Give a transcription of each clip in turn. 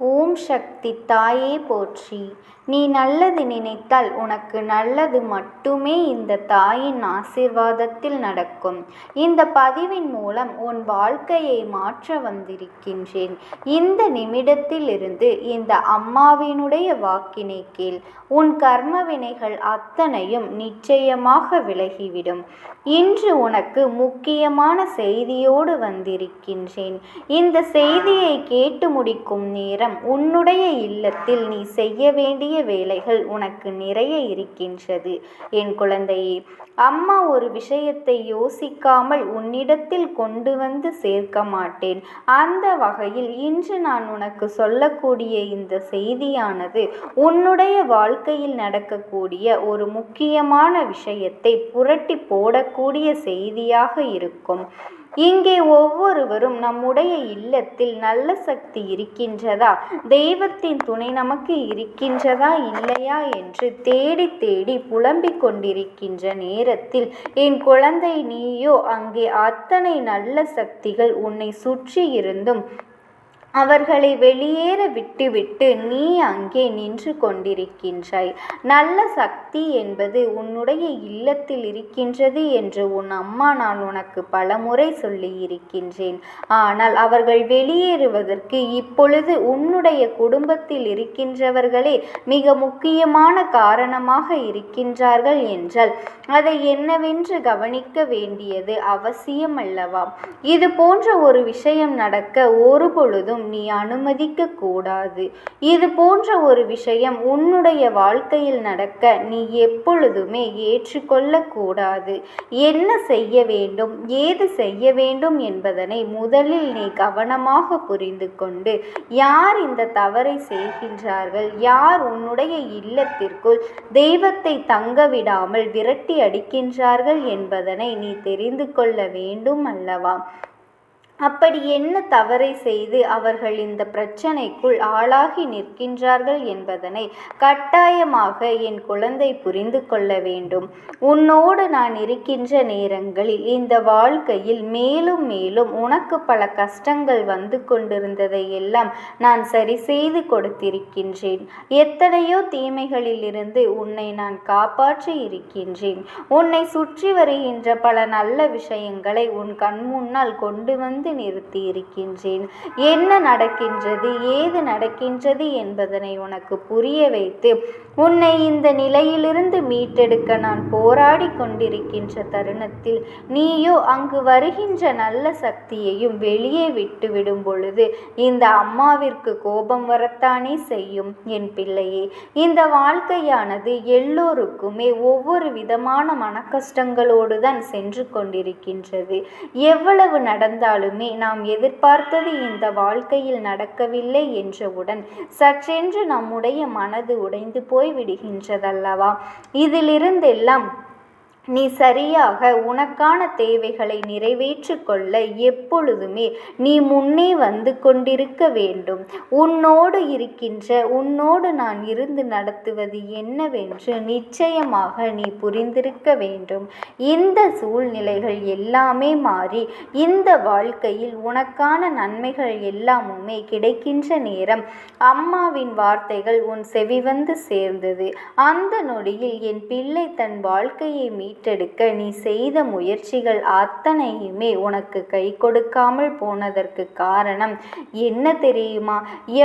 ஓம் சக்தி தாயே போற்றி. நீ நல்லது நினைத்தால் உனக்கு நல்லது மட்டுமே இந்த தாயின் ஆசீர்வாதத்தில் நடக்கும். இந்த பதிவின் மூலம் உன் வாழ்க்கையை மாற்ற வந்திருக்கின்றேன். இந்த நிமிடத்திலிருந்து இந்த அம்மாவினுடைய வாக்கினை கீழ் உன் கர்ம வினைகள் அத்தனையும் நிச்சயமாக விலகிவிடும். இன்று உனக்கு முக்கியமான செய்தியோடு வந்திருக்கின்றேன். இந்த செய்தியை கேட்டு முடிக்கும் நேரம் உன்னுடைய இல்லத்தில் நீ செய்ய வேண்டிய வேலைகள் உனக்கு நிறைய இருக்கின்றது. என் குழந்தையே அம்மா ஒரு விஷயத்தை யோசிக்காமல் உன்னிடத்தில் கொண்டு வந்து சேர்க்க மாட்டேன். அந்த வகையில் இன்று நான் உனக்கு சொல்லக்கூடிய இந்த செய்தியானது உன்னுடைய வாழ்க்கையில் நடக்கக்கூடிய ஒரு முக்கியமான விஷயத்தை புரட்டி போடக்கூடிய செய்தியாக இருக்கும். இங்கே ஒவ்வொருவரும் நம்முடைய இல்லத்தில் நல்ல சக்தி இருக்கின்றதா? தெய்வத்தின் துணை நமக்கு இருக்கின்றதா இல்லையா என்று தேடி தேடி புலம்பிக் கொண்டிருக்கின்ற நேரத்தில் என் குழந்தை நீயோ அங்கே அத்தனை நல்ல சக்திகள் உன்னை சுற்றி இருந்தும் அவர்களை வெளியேற விட்டுவிட்டு நீ அங்கே நின்று கொண்டிருக்கின்றாய். நல்ல சக்தி என்பது உன்னுடைய இல்லத்தில் இருக்கின்றது என்று உன் அம்மா நான் உனக்கு பலமுறை சொல்லி இருக்கின்றேன் ஆனால் அவர்கள் வெளியேறுவதற்கு இப்பொழுது உன்னுடைய குடும்பத்தில் இருக்கின்றவர்களே மிக முக்கியமான காரணமாக இருக்கின்றார்கள் என்றால் அதை என்னவென்று கவனிக்க வேண்டியது அவசியம் அல்லவா இது போன்ற ஒரு விஷயம் நடக்க ஒரு பொழுதும் நீ அனுமதிக்க கூடாது. இது போன்ற ஒரு விஷயம் உன்னுடைய வாழ்க்கையில் நடக்க நீ எப்பொழுதுமே ஏற்றுக்கொள்ள கூடாது. என்ன செய்ய வேண்டும் ஏது செய்ய வேண்டும் என்பதனை முதலில் நீ கவனமாக புரிந்து கொண்டு யார் இந்த தவறை செய்கின்றார்கள் யார் உன்னுடைய இல்லத்திற்குள் தெய்வத்தை தங்க விடாமல் விரட்டி அடிக்கின்றார்கள் என்பதனை நீ தெரிந்து கொள்ள வேண்டும் அல்லவா? அப்படி என்ன தவறை செய்து அவர்கள் இந்த பிரச்சனைக்குள் ஆளாகி நிற்கின்றார்கள் என்பதனை கட்டாயமாக என் குழந்தை புரிந்து கொள்ள வேண்டும். உன்னோடு நான் இருக்கின்ற நேரங்களில் இந்த வாழ்க்கையில் மேலும் மேலும் உனக்கு பல கஷ்டங்கள் வந்து கொண்டிருந்ததை எல்லாம் நான் சரி செய்து கொடுத்திருக்கின்றேன். எத்தனையோ தீமைகளிலிருந்து உன்னை நான் காப்பாற்றி இருக்கின்றேன். உன்னை சுற்றி வருகின்ற பல நல்ல விஷயங்களை உன் கண் முன்னால் கொண்டு வந்து செய்து நிறுத்தி இருக்கின்றேன்? என்ன நடக்கின்றது? ஏது நடக்கின்றது என்பதனை உனக்கு புரிய வைத்து உன்னை இந்த நிலையிலிருந்து மீட்டெடுக்க நான் போராடி கொண்டிருக்கின்ற தருணத்தில் நீயோ அங்கு வருகின்ற நல்ல சக்தியையும் வெளியே விட்டு விடும் பொழுது இந்த அம்மாவிற்கு கோபம் வரத்தானே செய்யும் என் பிள்ளையே. இந்த வாழ்க்கையானது எல்லோருக்குமே ஒவ்வொரு விதமான மனக்கஷ்டங்களோடு தான் சென்று கொண்டிருக்கின்றது. எவ்வளவு நடந்தாலுமே நாம் எதிர்பார்த்தது இந்த வாழ்க்கையில் நடக்கவில்லை என்றவுடன் சற்றென்று நம்முடைய மனது உடைந்து போய் விடுகின்றதல்லவா இதிலிருந்தெல்லாம் நீ சரியாக உனக்கான தேவைகளை நிறைவேற்றி கொள்ள எப்பொழுதுமே நீ முன்னே வந்து கொண்டிருக்க வேண்டும். உன்னோடு இருக்கின்ற உன்னோடு நான் இருந்து நடத்துவது என்னவென்று நிச்சயமாக நீ புரிந்திருக்க வேண்டும். இந்த சூழ்நிலைகள் எல்லாமே மாறி இந்த வாழ்க்கையில் உனக்கான நன்மைகள் எல்லாமுமே கிடைக்கின்ற நேரம் அம்மாவின் வார்த்தைகள் உன் செவி வந்து சேர்ந்தது. அந்த நொடியில் என் பிள்ளை தன் வாழ்க்கையை மீ மீட்டெடுக்க நீ செய்த முயற்சிகள் அத்தனையுமே உனக்கு கை கொடுக்காமல் போனதற்கு காரணம் என்ன தெரியுமா?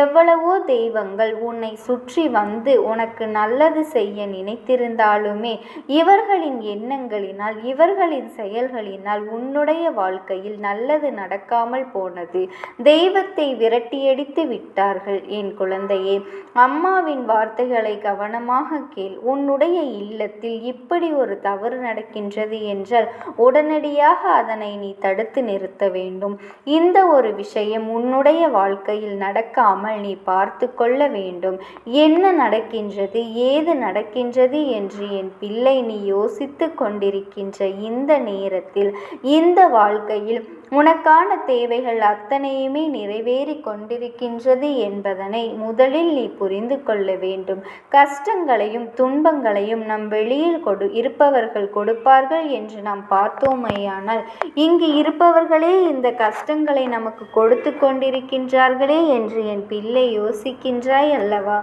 எவ்வளவோ தெய்வங்கள் உன்னை சுற்றி வந்து உனக்கு நல்லது செய்ய நினைத்திருந்தாலுமே இவர்களின் எண்ணங்களினால் இவர்களின் செயல்களினால் உன்னுடைய வாழ்க்கையில் நல்லது நடக்காமல் போனது. தெய்வத்தை விரட்டியடித்து விட்டார்கள் என் குழந்தையே. அம்மாவின் வார்த்தைகளை கவனமாக கேள். உன்னுடைய இல்லத்தில் இப்படி ஒரு தவறு நடக்கின்றது என்றால் உடனடியாக அதனை நீ தடுத்து நிறுத்த வேண்டும். இந்த ஒரு விஷயம் உன்னுடைய வாழ்க்கையில் நடக்காமல் நீ பார்த்து கொள்ள வேண்டும். என்ன நடக்கின்றது ஏது நடக்கின்றது என்று என் பிள்ளை நீ யோசித்து கொண்டிருக்கின்ற இந்த நேரத்தில் இந்த வாழ்க்கையில் உனக்கான தேவைகள் அத்தனையுமே நிறைவேறி கொண்டிருக்கின்றது என்பதனை முதலில் நீ புரிந்து கொள்ள வேண்டும். கஷ்டங்களையும் துன்பங்களையும் நம் வெளியில் கொடு இருப்பவர்கள் கொடுப்பார்கள் என்று நாம் பார்த்தோமையானால் இங்கு இருப்பவர்களே இந்த கஷ்டங்களை நமக்கு கொடுத்து கொண்டிருக்கின்றார்களே என்று என் பிள்ளை யோசிக்கின்றாய் அல்லவா?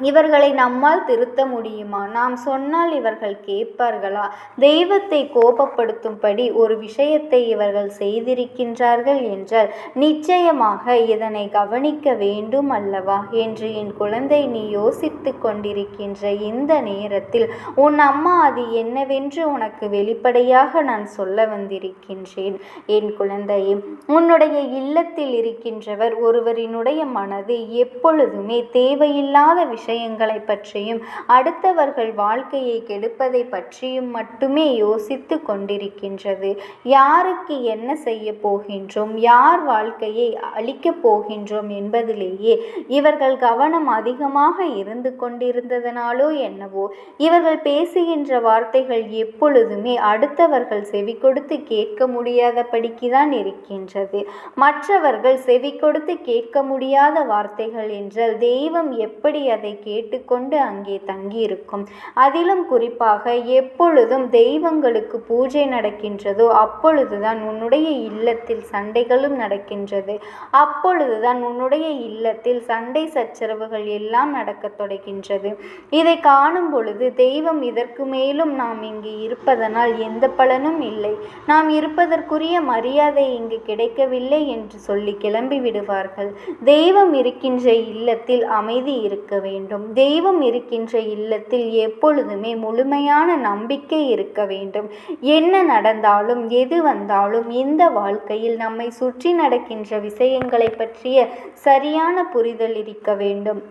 இவர்களை நம்மால் திருத்த முடியுமா? நாம் சொன்னால் இவர்கள் கேட்பார்களா? தெய்வத்தை கோபப்படுத்தும்படி ஒரு விஷயத்தை இவர்கள் செய்திருக்கின்றார்கள் என்றால் நிச்சயமாக இதனை கவனிக்க வேண்டும் அல்லவா? என்று என் குழந்தை நீ யோசித்து கொண்டிருக்கின்ற இந்த நேரத்தில் உன் அம்மா அது என்னவென்று உனக்கு வெளிப்படையாக நான் சொல்ல வந்திருக்கின்றேன். என் குழந்தையே உன்னுடைய இல்லத்தில் இருக்கின்றவர் ஒருவரினுடைய மனது எப்பொழுதுமே தேவையில்லாத விஷயம் விஷயங்களை பற்றியும் அடுத்தவர்கள் வாழ்க்கையை கெடுப்பதை பற்றியும் மட்டுமே யோசித்து கொண்டிருக்கின்றது. யாருக்கு என்ன செய்ய போகின்றோம் யார் வாழ்க்கையை அழிக்கப் போகின்றோம் என்பதிலேயே இவர்கள் கவனம் அதிகமாக இருந்து கொண்டிருந்ததனாலோ என்னவோ இவர்கள் பேசுகின்ற வார்த்தைகள் எப்பொழுதுமே அடுத்தவர்கள் செவி கொடுத்து கேட்க முடியாதபடிக்குதான் இருக்கின்றது. மற்றவர்கள் செவி கொடுத்து கேட்க முடியாத வார்த்தைகள் என்றால் தெய்வம் எப்படி அதை கேட்டுக்கொண்டு அங்கே தங்கியிருக்கும். அதிலும் குறிப்பாக எப்பொழுதும் தெய்வங்களுக்கு பூஜை நடக்கின்றதோ அப்பொழுதுதான் உன்னுடைய இல்லத்தில் சண்டைகளும் நடக்கின்றது. அப்பொழுதுதான் உன்னுடைய இல்லத்தில் சண்டை சச்சரவுகள் எல்லாம் நடக்கத் தொடங்கின்றது. இதை காணும் பொழுது தெய்வம் இதற்கு மேலும் நாம் இங்கு இருப்பதனால் எந்த பலனும் இல்லை. நாம் இருப்பதற்குரிய மரியாதை இங்கு கிடைக்கவில்லை என்று சொல்லி கிளம்பி விடுவார்கள். தெய்வம் இருக்கின்ற இல்லத்தில் அமைதி இருக்க வேண்டும். வேண்டும். தெய்வம் இருக்கின்ற இல்லத்தில் எப்பொழுதுமே முழுமையான நம்பிக்கை இருக்க வேண்டும். என்ன நடந்தாலும் எது வந்தாலும் இந்த வாழ்க்கையில் நம்மை சுற்றி நடக்கின்ற விஷயங்களை பற்றிய சரியான புரிதல் இருக்க வேண்டும்.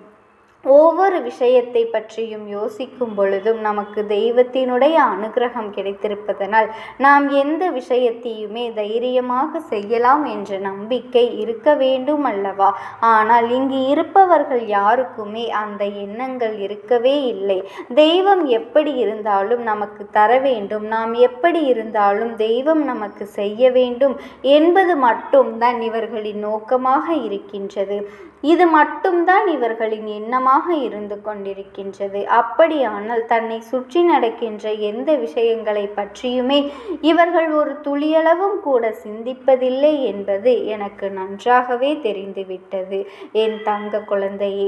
ஒவ்வொரு விஷயத்தை பற்றியும் யோசிக்கும் பொழுதும் நமக்கு தெய்வத்தினுடைய அனுகிரகம் கிடைத்திருப்பதனால் நாம் எந்த விஷயத்தையுமே தைரியமாக செய்யலாம் என்ற நம்பிக்கை இருக்க வேண்டும் அல்லவா? ஆனால் இங்கு இருப்பவர்கள் யாருக்குமே அந்த எண்ணங்கள் இருக்கவே இல்லை. தெய்வம் எப்படி இருந்தாலும் நமக்கு தர வேண்டும். நாம் எப்படி இருந்தாலும் தெய்வம் நமக்கு செய்ய வேண்டும் என்பது மட்டும்தான் இவர்களின் நோக்கமாக இருக்கின்றது. இது மட்டும்தான் இவர்களின் எண்ணமாக இருந்து கொண்டிருக்கின்றது. அப்படியானால் தன்னை சுற்றி நடக்கின்ற எந்த விஷயங்களை பற்றியுமே இவர்கள் ஒரு துளியளவும் கூட சிந்திப்பதில்லை என்பது எனக்கு நன்றாகவே தெரிந்துவிட்டது. என் தங்க குழந்தையே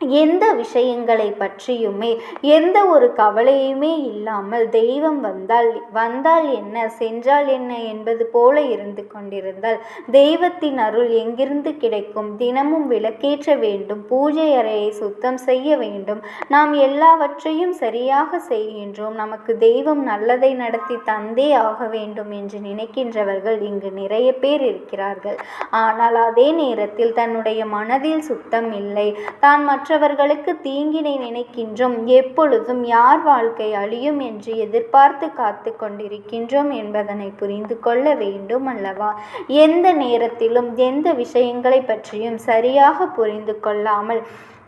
எந்த விஷயங்களை பற்றியுமே எந்த ஒரு கவலையுமே இல்லாமல் தெய்வம் வந்தால் வந்தால் என்ன சென்றால் என்ன என்பது போல இருந்து கொண்டிருந்தால் தெய்வத்தின் அருள் எங்கிருந்து கிடைக்கும்? தினமும் விளக்கேற்ற வேண்டும் பூஜை அறையை சுத்தம் செய்ய வேண்டும். நாம் எல்லாவற்றையும் சரியாக செய்கின்றோம். நமக்கு தெய்வம் நல்லதை நடத்தி தந்தே ஆக வேண்டும் என்று நினைக்கின்றவர்கள் இங்கு நிறைய பேர் இருக்கிறார்கள். ஆனால் அதே நேரத்தில் தன்னுடைய மனதில் சுத்தம் இல்லை. தான் மற்றவர்களுக்கு தீங்கினை நினைக்கின்றோம். எப்பொழுதும் யார் வாழ்க்கை அழியும் என்று எதிர்பார்த்து காத்து கொண்டிருக்கின்றோம் என்பதனை புரிந்து கொள்ள வேண்டும் அல்லவா? எந்த நேரத்திலும் எந்த விஷயங்களை பற்றியும் சரியாக புரிந்து கொள்ளாமல்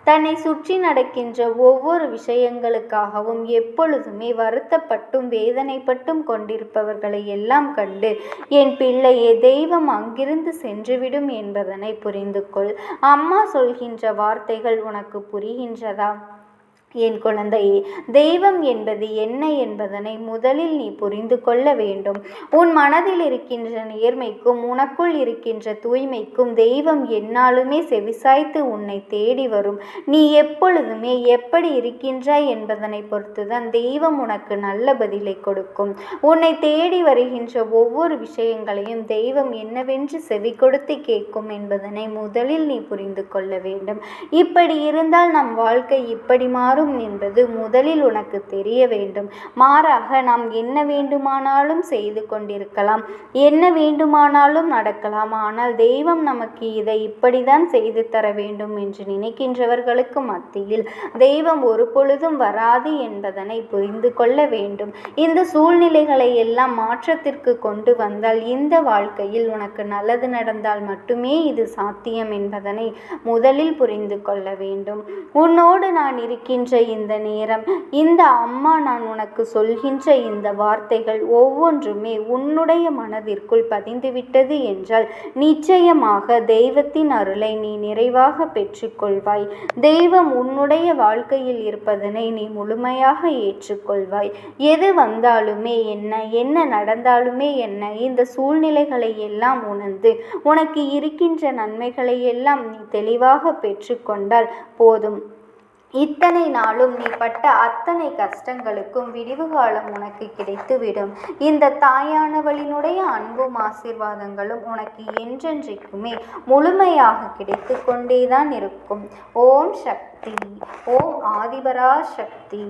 தன்னை சுற்றி நடக்கின்ற ஒவ்வொரு விஷயங்களுக்காகவும் எப்பொழுதுமே வருத்தப்பட்டும் வேதனைப்பட்டும் கொண்டிருப்பவர்களை எல்லாம் கண்டு என் பிள்ளையே தெய்வம் அங்கிருந்து சென்றுவிடும் என்பதனை புரிந்து கொள் அம்மா சொல்கின்ற வார்த்தைகள் உனக்கு புரிகின்றதா? என் குழந்தையே தெய்வம் என்பது என்ன என்பதனை முதலில் நீ புரிந்து கொள்ள வேண்டும். உன் மனதில் இருக்கின்ற நேர்மைக்கும் உனக்குள் இருக்கின்ற தூய்மைக்கும் தெய்வம் என்னாலுமே செவிசாய்த்து உன்னை தேடி வரும். நீ எப்பொழுதுமே எப்படி இருக்கின்றாய் என்பதனை பொறுத்துதான் தெய்வம் உனக்கு நல்ல பதிலை கொடுக்கும். உன்னை தேடி வருகின்ற ஒவ்வொரு விஷயங்களையும் தெய்வம் என்னவென்று செவி கொடுத்து கேட்கும் என்பதனை முதலில் நீ புரிந்து கொள்ள வேண்டும். இப்படி இருந்தால் நம் வாழ்க்கை இப்படி மாறும் மாறும் என்பது முதலில் உனக்கு தெரிய வேண்டும். மாறாக நாம் என்ன வேண்டுமானாலும் செய்து கொண்டிருக்கலாம். என்ன வேண்டுமானாலும் நடக்கலாம். ஆனால் தெய்வம் நமக்கு இதை இப்படிதான் செய்து தர வேண்டும் என்று நினைக்கின்றவர்களுக்கு மத்தியில் தெய்வம் ஒரு பொழுதும் வராது என்பதனை புரிந்து கொள்ள வேண்டும். இந்த சூழ்நிலைகளை எல்லாம் மாற்றத்திற்கு கொண்டு வந்தால் இந்த வாழ்க்கையில் உனக்கு நல்லது நடந்தால் மட்டுமே இது சாத்தியம் என்பதனை முதலில் புரிந்து கொள்ள வேண்டும். உன்னோடு நான் இருக்கின்ற இருக்கின்ற இந்த நேரம். இந்த அம்மா நான் உனக்கு சொல்கின்ற இந்த வார்த்தைகள் ஒவ்வொன்றுமே உன்னுடைய மனதிற்குள் பதிந்துவிட்டது என்றால் நிச்சயமாக தெய்வத்தின் அருளை நீ நிறைவாக பெற்றுக்கொள்வாய். தெய்வம் உன்னுடைய வாழ்க்கையில் இருப்பதனை நீ முழுமையாக ஏற்றுக்கொள்வாய். எது வந்தாலுமே என்ன என்ன நடந்தாலுமே என்ன இந்த சூழ்நிலைகளை எல்லாம் உணர்ந்து உனக்கு இருக்கின்ற நன்மைகளை எல்லாம் நீ தெளிவாக பெற்றுக்கொண்டால் போதும். இத்தனை நாளும் நீ பட்ட அத்தனை கஷ்டங்களுக்கும் விடிவு காலம் உனக்கு கிடைத்துவிடும். இந்த தாயானவளினுடைய அன்பும் ஆசீர்வாதங்களும் உனக்கு என்றென்றைக்குமே முழுமையாக கிடைத்து கொண்டேதான் இருக்கும். ஓம் சக்தி ஓம் ஆதிபரா சக்தி